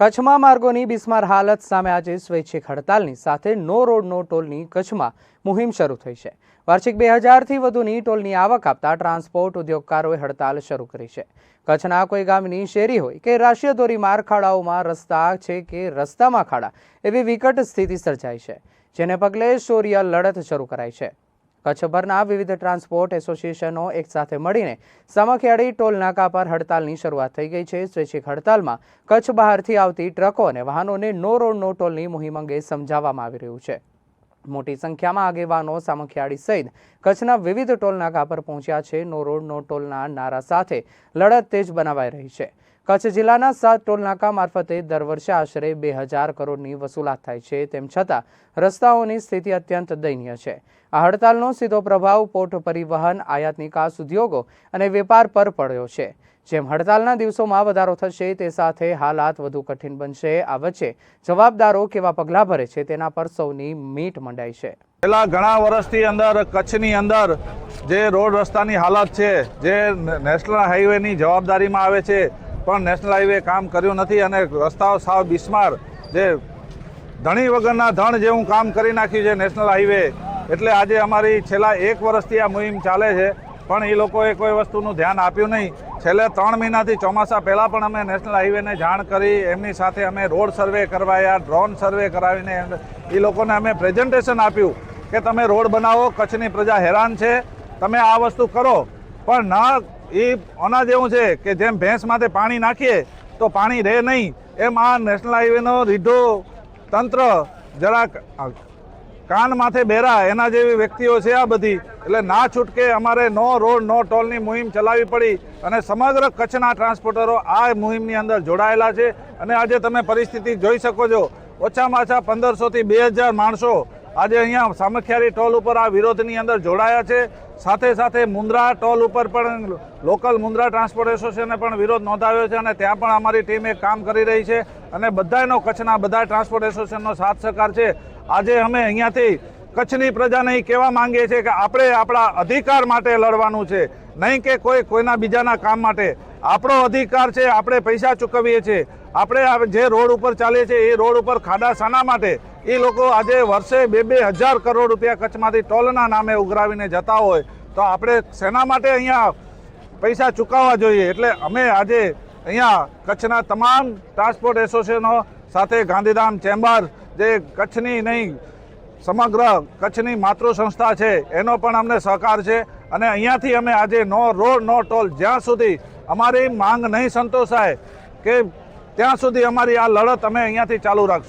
કચ્છમાં માર્ગોની બિસ્માર હાલત સામે આજે સ્વૈચ્છિક હડતાલની સાથે નો રોડ નો ટોલની કચ્છમાં મુહિમ શરૂ થઈ છે. વાર્ષિક બે હજારથી વધુની ટોલની આવક આપતા ટ્રાન્સપોર્ટ ઉદ્યોગકારોએ હડતાલ શરૂ કરી છે. કચ્છના કોઈ ગામની શેરી હોય કે રાષ્ટ્રીય ધોરીમાર્ગ ખાડાઓમાં રસ્તા છે કે રસ્તામાં ખાડા, એવી વિકટ સ્થિતિ સર્જાઈ છે, જેને પગલે શૌર્ય લડત શરૂ કરાઈ છે. કચ્છભરના વિવિધ ટ્રાન્સપોર્ટ એસોસિએશનો એકસાથે મળીને સામખિયાળી ટોલ નાકા પર હડતાલની શરૂઆત થઈ ગઈ છે. સ્વૈચ્છિક હડતાલમાં કચ્છ બહારથી આવતી ટ્રકો અને વાહનોને નો રોડ નો ટોલની મુહિમ અંગે સમજાવવામાં આવી રહ્યું છે. મોટી સંખ્યામાં આગેવાનો સામખિયાળી સહિત કચ્છના વિવિધ ટોલ નાકા પર પહોંચ્યા છે. નો રોડ નો ટોલના નારા સાથે લડત તેજ બનાવાઈ રહી છે. કચ્છ જિલ્લાના સાત ટોલ નાકા મારફતે દર વર્ષે આશરે બે હજાર કરોડની વસૂલાત થાય છે, તેમ છતાં રસ્તાઓની સ્થિતિ અત્યંત દયનીય છે. આ હડતાલનો સીધો પ્રભાવ પોર્ટ પરિવહન, આયાત નિકાસ ઉદ્યોગો અને વેપાર પર પડ્યો છે. જેમ હડતાલના દિવસોમાં વધારો થશે, તે સાથે હાલાત વધુ કઠિન બનશે. આ વચ્ચે જવાબદારો કેવા પગલાં ભરે છે, તેના પર સૌની મીટ મંડાઈ છે. છેલ્લા ઘણા વર્ષથી અંદર, કચ્છની અંદર જે રોડ રસ્તાની હાલત છે, જે નેશનલ હાઈવેની જવાબદારીમાં આવે છે પણ નેશનલ હાઈવે કામ કર્યું નથી અને રસ્તાઓ સાવ બિસ્માર. જે ધણી વગરના ધણ જેવું કામ કરી નાખ્યું છે નેશનલ હાઈવે એટલે આજે અમારી છેલ્લા એક વર્ષથી આ મુહિમ ચાલે છે, પણ એ લોકોએ કોઈ વસ્તુનું ધ્યાન આપ્યું નહીં. છેલ્લે ત્રણ મહિનાથી ચોમાસા પહેલાં પણ અમે નેશનલ હાઈવેને જાણ કરી, એમની સાથે અમે રોડ સર્વે કરવાયા ડ્રોન સર્વે કરાવીને એ લોકોને અમે પ્રેઝન્ટેશન આપ્યું કે તમે રોડ બનાવો, કચ્છની પ્રજા હેરાન છે, તમે આ વસ્તુ કરો. પણ ના એ ઓના જેવું છે કે જેમ ભેંસ માટે પાણી નાખીએ, તો પાણી રહે નહીં. એમ આ નેશનલ હાઈવેનો રીઢો તંત્ર જરાક કાન માથે બેરા, એના જેવી વ્યક્તિઓ છે આ બધી. એટલે ના છૂટકે અમારે નો રોડ, નો ટોલની મુહિમ ચલાવવી પડી અને સમગ્ર કચ્છના ટ્રાન્સપોર્ટરો આ મુહિમની અંદર જોડાયેલા છે. અને આજે તમે પરિસ્થિતિ જોઈ શકો છો. ઓછામાં ઓછા પંદરસોથી બે હજાર માણસો આજે અહીંયા સામખિયારી ટોલ ઉપર આ વિરોધની અંદર જોડાયા છે. સાથે સાથે મુન્દ્રા ટોલ ઉપર પણ લોકલ મુન્દ્રા ટ્રાન્સપોર્ટ એસોસિએશને પણ વિરોધ નોંધાવ્યો છે અને ત્યાં પણ અમારી ટીમ કામ કરી રહી છે અને બધાનો કચ્છના બધા ટ્રાન્સપોર્ટ એસોસિએશનનો સાથ સહકાર છે. આજે અમે અહીંયાથી કચ્છની પ્રજાને એ કહેવા માંગીએ છીએ કે આપણે આપણા અધિકાર માટે લડવાનું છે. નહીં કે કોઈ કોઈના બીજાના કામ માટે. આપણો અધિકાર છે, આપણે પૈસા ચૂકવીએ છીએ. આપણે જે રોડ ઉપર ચાલીએ છીએ, એ રોડ ઉપર ખાડા શાના માટે એ લોકો આજે વર્ષે બે બે હજાર કરોડ રૂપિયા કચ્છમાંથી ટોલના નામે ઉઘરાવીને જતા હોય તો આપણે શેના માટે અહીંયા પૈસા ચૂકવવા જોઈએ. એટલે અમે આજે અહીંયા કચ્છના તમામ ટ્રાન્સપોર્ટ એસોસિએશનો સાથે ગાંધીધામ ચેમ્બર, જે કચ્છની નહીં, સમગ્ર કચ્છની માતૃ સંસ્થા છે, એનો પણ અમને સહકાર છે. અને અહીંયાથી અમે આજે નો રોડ, નો ટોલ, જ્યાં સુધી અમારી માંગ નહીં સંતોષાય કે ત્યાં સુધી અમારી આ લડત અમે અહીંયાથી ચાલુ રાખશું.